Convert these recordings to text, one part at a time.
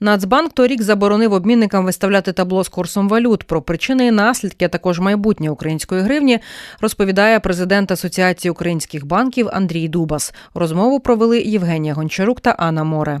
Нацбанк торік заборонив обмінникам виставляти табло з курсом валют. Про причини і наслідки, а також майбутнє української гривні, розповідає президент Асоціації українських банків Андрій Дубас. Розмову провели Євгенія Гончарук та Анна Море.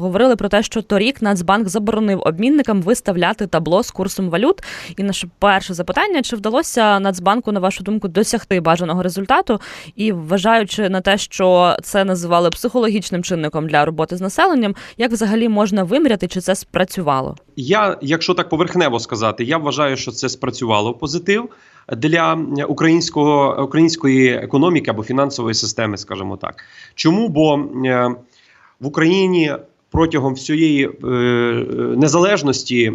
Говорили про те, що торік Нацбанк заборонив обмінникам виставляти табло з курсом валют. І наше перше запитання: чи вдалося Нацбанку, на вашу думку, досягти бажаного результату? І вважаючи на те, що це називали психологічним чинником для роботи з населенням, як взагалі можна виміряти, чи це спрацювало? Я, якщо так поверхнево сказати, я вважаю, що це спрацювало позитив для українського української економіки або фінансової системи, скажімо так. Чому? Бо е, в Україні протягом всієї е, незалежності,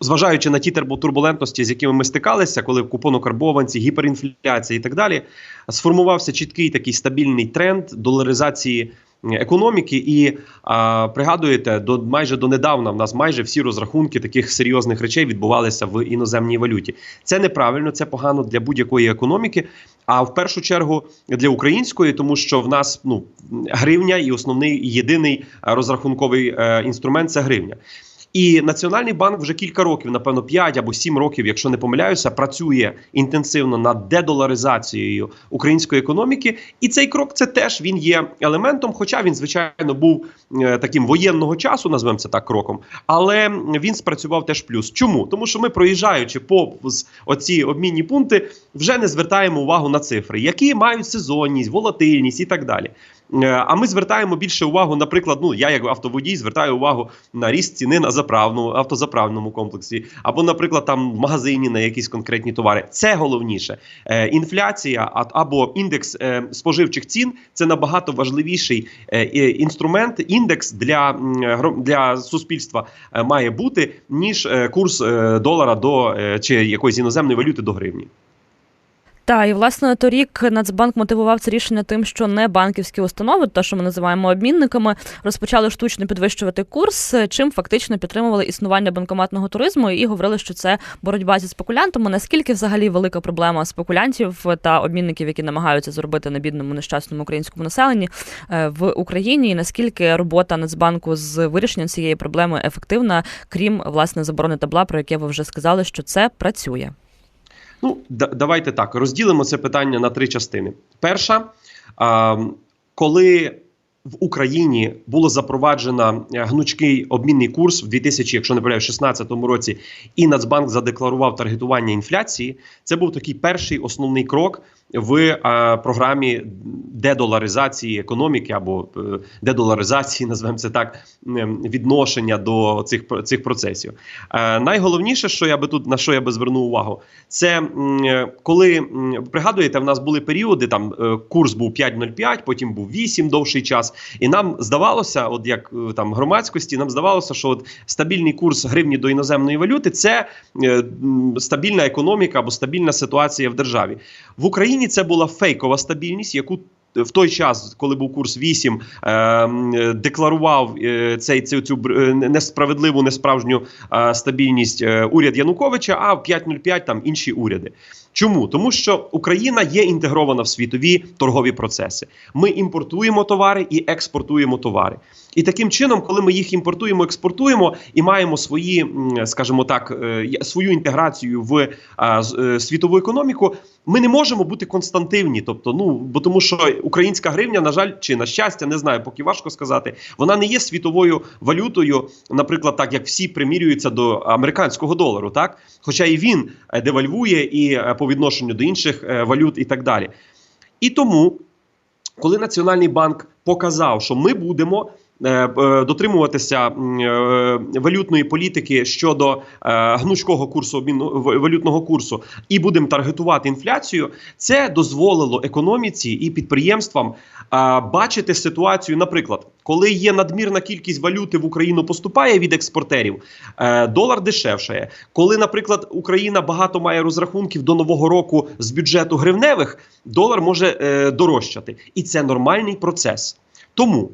зважаючи на ті турбулентності, з якими ми стикалися, коли купонокарбованці, гіперінфляція і так далі, сформувався чіткий такий стабільний тренд доларизації. Економіки, і а, пригадуєте, до майже донедавна в нас майже всі розрахунки таких серйозних речей відбувалися в іноземній валюті. Це неправильно, це погано для будь-якої економіки. А в першу чергу для української, тому що в нас ну гривня і основний єдиний розрахунковий е, інструмент це гривня. І Національний банк вже кілька років, напевно, 5 або 7 років, якщо не помиляюся, працює інтенсивно над дедоларизацією української економіки. І цей крок це теж він є елементом, хоча він, звичайно, був е, таким воєнного часу, назвемо це так кроком, але він спрацював теж плюс. Чому? Тому що ми, проїжджаючи по оці обмінні пункти, вже не звертаємо увагу на цифри, які мають сезонність, волатильність і так далі. Е, а ми звертаємо більше увагу, наприклад, ну я як автоводій звертаю увагу на ріст ціни на заправну автозаправному комплексі, або, наприклад, там в магазині на якісь конкретні товари. Це головніше. Е, інфляція або індекс е, споживчих цін це набагато важливіший інструмент. Індекс для для суспільства має бути ніж курс долара до чи якоїсь іноземної валюти до гривні. Так, і власне торік Нацбанк мотивував це рішення тим, що не банківські установи, те, що ми називаємо обмінниками, розпочали штучно підвищувати курс, чим фактично підтримували існування банкоматного туризму і говорили, що це боротьба зі спекулянтами. Наскільки взагалі велика проблема спекулянтів та обмінників, які намагаються зробити на бідному нещасному українському населенні е, в Україні, і наскільки робота Нацбанку з вирішенням цієї проблеми ефективна, крім власне заборони табла, про яке ви вже сказали, що це працює. Ну, да, давайте так розділимо це питання на три частини. Перша, коли в Україні було запроваджено е, гнучкий обмінний курс в 2000, якщо не помиляюсь, 16 році, і Нацбанк задекларував таргетування інфляції. Це був такий перший основний крок в а, програмі дедоларизації економіки або е, дедоларизації, назвемо це так, відношення до цих цих процесів. А, найголовніше, що я би тут на що я би звернув увагу, це коли пригадуєте, в нас були періоди. Там е, курс був 5,05, потім був 8 довший час, і нам здавалося, от як е, там громадськості, нам здавалося, що от стабільний курс гривні до іноземної валюти це стабільна економіка або стабільна ситуація в державі в. Україні це була фейкова стабільність, яку в той час, коли був курс 8, е, декларував цей цю цю е, несправедливу несправжню е, стабільність е, уряд Януковича, а в 5.05 там інші уряди. Чому тому, що Україна є інтегрована в світові торгові процеси? Ми імпортуємо товари і експортуємо товари. І таким чином, коли ми їх імпортуємо, експортуємо і маємо свої, скажімо так, е, свою інтеграцію в е, світову економіку, ми не можемо бути константивні. Тобто, ну бо тому, що українська гривня, на жаль, чи на щастя, не знаю, поки важко сказати, вона не є світовою валютою, наприклад, так як всі примірюються до американського долару, так хоча і він е, девальвує і по відношенню до інших валют, і так далі. І тому, коли Національний банк показав, що ми будемо Е, е, дотримуватися е, валютної політики щодо гнучкого курсу обміну валютного курсу і будемо таргетувати інфляцію, це дозволило економіці і підприємствам бачити ситуацію. Наприклад, коли є надмірна кількість валюти в Україну поступає від експортерів, долар дешевшає. Коли, наприклад, Україна багато має розрахунків до нового року з бюджету гривневих, долар може дорожчати, і це нормальний процес. Тому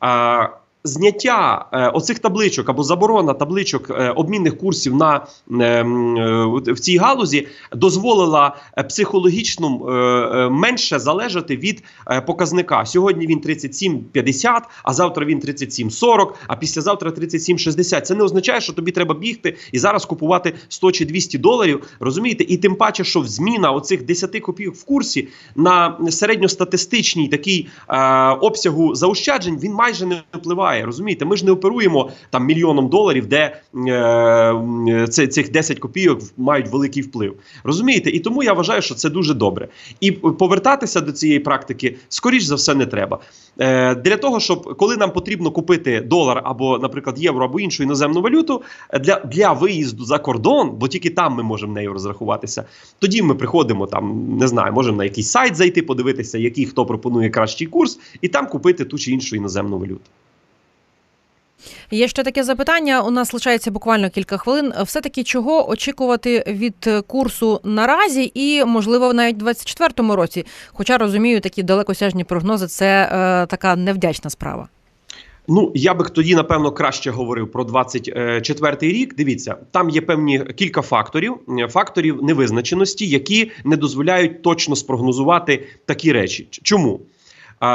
Uh, зняття е, оцих табличок або заборона табличок е, обмінних курсів на е, е, в цій галузі дозволила е, психологічно е, е, менше залежати від е, показника. Сьогодні він 37,50, а завтра він 37,40, а післязавтра 37,60. Це не означає, що тобі треба бігти і зараз купувати 100 чи 200 доларів. Розумієте? І тим паче, що зміна оцих 10 копійок в курсі на середньостатистичній такий е, обсягу заощаджень він майже не впливає. Розумієте, ми ж не оперуємо там мільйоном доларів, де е, це, цих 10 копійок мають великий вплив. Розумієте? І тому я вважаю, що це дуже добре. І повертатися до цієї практики, скоріш за все, не треба. Е, для того, щоб коли нам потрібно купити долар або, наприклад, євро або іншу іноземну валюту е, для, для виїзду за кордон, бо тільки там ми можемо нею розрахуватися. Тоді ми приходимо там, не знаю, можемо на якийсь сайт зайти, подивитися, який хто пропонує кращий курс, і там купити ту чи іншу іноземну валюту. Є ще таке запитання. У нас лишається буквально кілька хвилин. Все таки чого очікувати від курсу наразі, і можливо навіть в 24-му році. Хоча розумію, такі далекосяжні прогнози це е, така невдячна справа. Ну, я би тоді, напевно, краще говорив про 24-й рік. Дивіться, там є певні кілька факторів, факторів невизначеності, які не дозволяють точно спрогнозувати такі речі. Чому?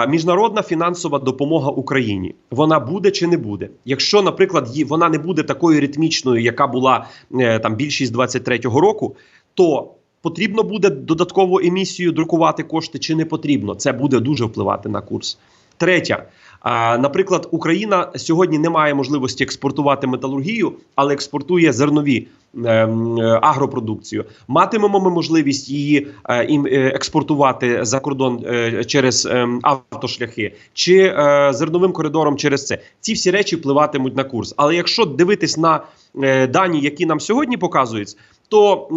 Міжнародна фінансова допомога Україні вона буде чи не буде? Якщо, наприклад, вона не буде такою ритмічною, яка була е, там більшість 23-го року, то потрібно буде додаткову емісію друкувати кошти чи не потрібно? Це буде дуже впливати на курс. Третя. Наприклад, Україна сьогодні не має можливості експортувати металургію, але експортує зернові ем, агропродукцію. Матимемо ми можливість її е, е, експортувати за кордон е, через ем, автошляхи чи зерновим коридором через це. Ці всі речі впливатимуть на курс. Але якщо дивитись на дані, які нам сьогодні показують. То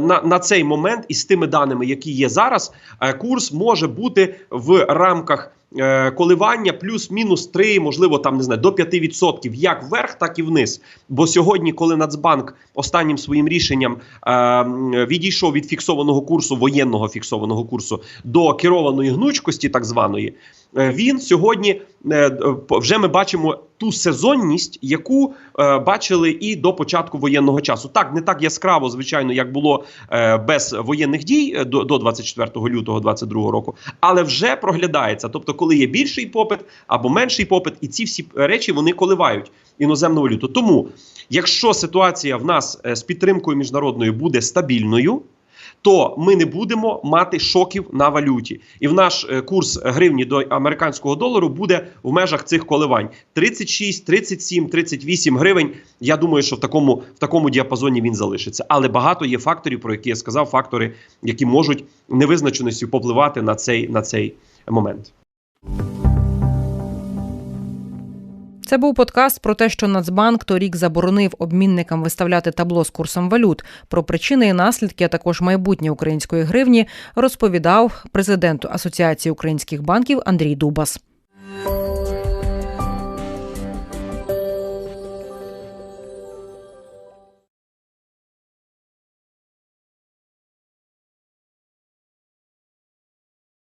на, на цей момент із тими даними, які є зараз, курс може бути в рамках е, коливання плюс-мінус 3, можливо, там не знаю, до 5%, як вверх, так і вниз. Бо сьогодні, коли Нацбанк останнім своїм рішенням е, відійшов від фіксованого курсу, воєнного фіксованого курсу до керованої гнучкості, так званої, він сьогодні е, вже ми бачимо ту сезонність, яку е, бачили і до початку воєнного часу. Так, не так яскраво, звичайно, як було е, без воєнних дій е, до, до 24 лютого 22 року, але вже проглядається. Тобто, коли є більший попит або менший попит, і ці всі речі вони коливають іноземну валюту. Тому, якщо ситуація в нас е, з підтримкою міжнародною буде стабільною. То ми не будемо мати шоків на валюті, і в наш е, курс гривні до американського долару буде в межах цих коливань 36, 37, 38 гривень. Я думаю, що в такому в такому діапазоні він залишиться. Але багато є факторів, про які я сказав, фактори, які можуть невизначеністю попливати на цей на цей момент. Це був подкаст про те, що Нацбанк торік заборонив обмінникам виставляти табло з курсом валют. Про причини і наслідки, а також майбутнє української гривні, розповідав президенту Асоціації українських банків Андрій Дубас.